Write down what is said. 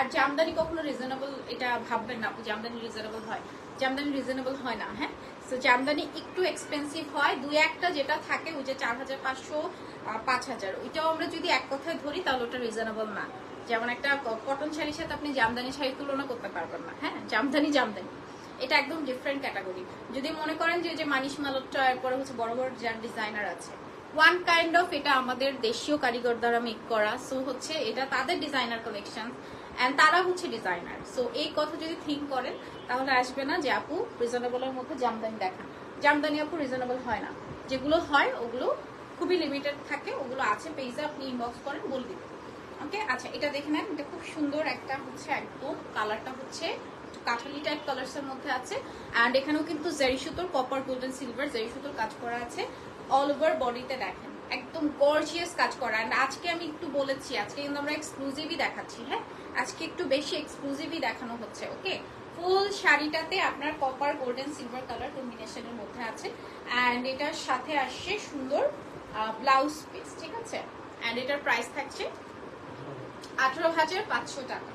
আর জামদানি কখনো রিজনেবল এটা ভাববেন না আপু, জামদানি রিজনেবল হয়। জামদানি রিজনেবল হয় না হ্যাঁ? তো জামদানি একটু এক্সপেন্সিভ হয়, দুই একটা যেটা থাকে, ওই যে চার হাজার পাঁচশো পাঁচ হাজার। ওইটাও আমরা যদি এক কথায় ধরি, তাহলে ওটা রিজনেবল না। যেমন একটা কটন শাড়ির সাথে আপনি জামদানি শাড়ি তুলনা করতে পারবেন না হ্যাঁ? জামদানি জামদানি। এটা একদম ডিফারেন্ট ক্যাটাগরি যদি মনে করেন যে যে মানিশ মালটটা এরপরে হচ্ছে বড় বড় যার ডিজাইনার আছে। ওয়ান কাইন্ড অফ এটা আমাদের দেশীয় কারিগর দ্বারা মেক করা। সো হচ্ছে এটা তাদের ডিজাইনার কালেকশন অ্যান্ড তারা হচ্ছে ডিজাইনার সো এই কথা যদি থিঙ্ক করেন, তাহলে আসবে না যে, আপু রিজনেবলের মধ্যে জামদানি দেখান। জামদানি আপু রিজনেবল হয় না। যেগুলো হয়, ওগুলো খুবই লিমিটেড থাকে, ওগুলো আছে পেজে আপনি ইনবক্স করেন, বলে দিবেন। ওকে আচ্ছা এটা দেখে নেন। এটা খুব সুন্দর একটা হচ্ছে একদম কালারটা হচ্ছে কাঠালি টাইপ কালার্স এর মধ্যে আছে। অ্যান্ড এখানেও কিন্তু জেরি সুতোর কপার গোল্ডেন সিলভার জেরি সুতোর কাজ করা আছে। অল ওভার বডিতে দেখেন, একদম গর্জিয়াস কাজ করা। অ্যান্ড আজকে আমি একটু বলেছি, আজকে কিন্তু আমরা এক্সক্লুসিভই দেখাচ্ছি হ্যাঁ? আজকে একটু বেশি এক্সক্লুসিভই দেখানো হচ্ছে ওকে ফুল শাড়িটাতে আপনার কপার গোল্ডেন সিলভার কালার কম্বিনেশনের মধ্যে আছে। অ্যান্ড এটার সাথে আসছে সুন্দর ব্লাউজ পিস ঠিক আছে? অ্যান্ড এটার প্রাইস থাকছে আঠারো হাজার পাঁচশো টাকা।